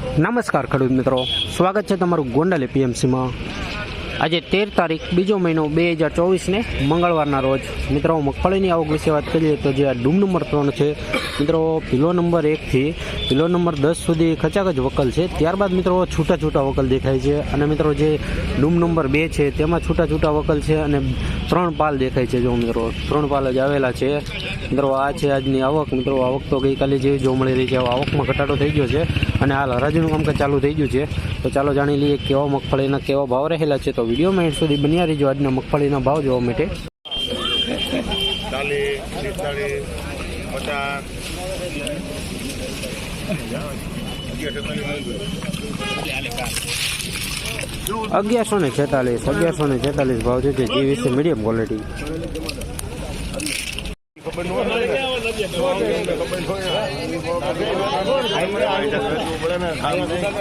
નમસ્કાર ખેડૂત મિત્રો. સ્વાગત છે તમારું ગોંડલ એપીએમસીમાં. આજે તેર તારીખ, બીજો મહિનો બે હજાર ચોવીસને મંગળવારના રોજ. મિત્રો, મગફળીની આવક વિશે વાત કરીએ તો જે આ ડૂમ નંબર ત્રણ છે, મિત્રો, પિલો નંબર એકથી પિલો નંબર દસ સુધી ખચાખચ વકલ છે. ત્યારબાદ, મિત્રો, છૂટા છૂટા વકલ દેખાય છે અને મિત્રો, જે ડૂમ નંબર બે છે, તેમાં છૂટા છૂટા વકલ છે અને ત્રણ પાલ દેખાય છે. જો, મિત્રો, ત્રણ પાલ જ આવેલા છે. મિત્રો, આ છે આજની આવક. મિત્રો, આવક તો ગઈકાલે જેવી જોવા મળી રહી છે આવકમાં ઘટાડો થઈ ગયો છે અને હાલ હરાજીનું કામકાજ ચાલુ થઈ ગયું છે. તો ચાલો જાણી લઈએ કેવા મગફળીના કેવા ભાવ રહેલા છે. તો વિડીયોમાં એન્ડ સુધી બન્યા રહીજો આજના મગફળીના ભાવ જોવા માટે. અગિયારસો ને છેતાલીસ, અગિયારસો ને છેતાલીસ ભાવ છે, જે જીવી મીડિયમ ક્વોલિટી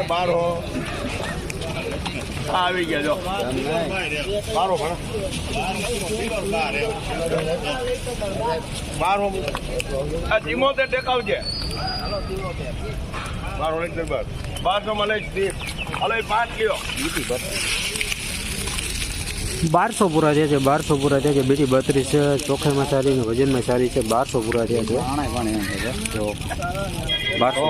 બાર હો આવી ગયા જો બારો ભણ બાર આ ચિમોતેર ટેકાવજે બારો બારસો મને હલો પાંચ લ્યો. બારસો પૂરા થયા છે બારસો પૂરા થયા છે બીજી બત્રીસ છે, ચોખાઈમાં સારી ને વજનમાં સારી છે બારસો પૂરા થયા છે. જો બારસો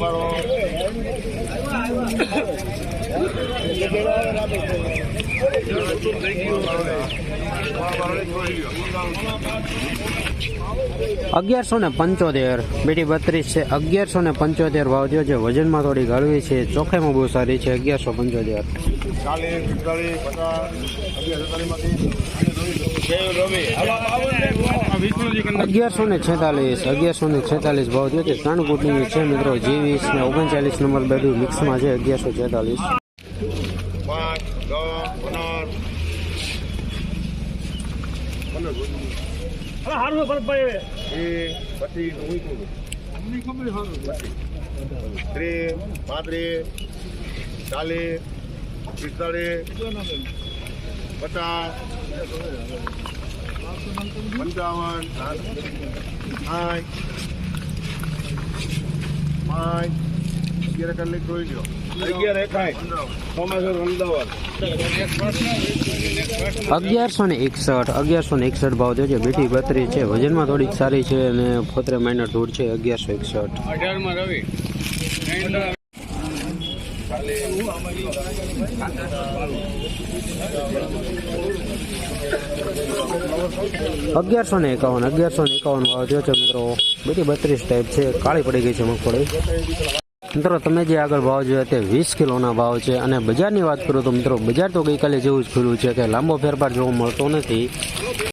બારો અગિયારસો ને પંચોતેર, બીટી બત્રીસ છે, અગિયારસો ને પંચોતેર ભાવ થયો છે વજનમાં થોડી ગાળવી છે ચોખાઈમાં બહુ સારી છે, અગિયારસો પંચોતેર. અગિયારસો ને છેતાલીસ, અગિયારસો ને છેતાલીસ ભાવ થયો છે ત્રણ કુટની છે મિત્રો જીવીસ ને ઓગણચાલીસ નંબર બધું મિક્સમાં છે, અગિયારસો છેતાલીસ પાંચ દસ પંદર વીસ સારું ત્રીસ પાંત્રીસ ચાલે પિસ્તાળીસ પચાસ પંચાવન સાઠ પાંચ અગિયાર કલાક જોઈ લો અગિયાર એકાય સોમેશ્વર અમદાવાદ. અગિયારસો ને એકસઠ અગિયારસો ને એકસઠ ભાવ જોજો બેટી બત્રીસ છે વજનમાં થોડીક સારી છે અને ફોતરે માઇનર ધૂળ છે અગિયારસો એકસઠ. અઢારમાં રવિ. અગિયારસો ને એકાવન અગિયારસો ને એકાવન ભાવ થયો છે મિત્રો. બેટી બત્રીસ ટાઈપ છે. કાળી પડી ગઈ છે મગફળી. મિત્રો, તમે જે આગળ ભાવ જોયા તે વીસ કિલોના ભાવ છે અને બજારની વાત કરું તો મિત્રો, બજાર તો ગઈકાલે જેવું જ ખુલ્લું છે કે લાંબો ફેરફાર જોવા મળતો નથી.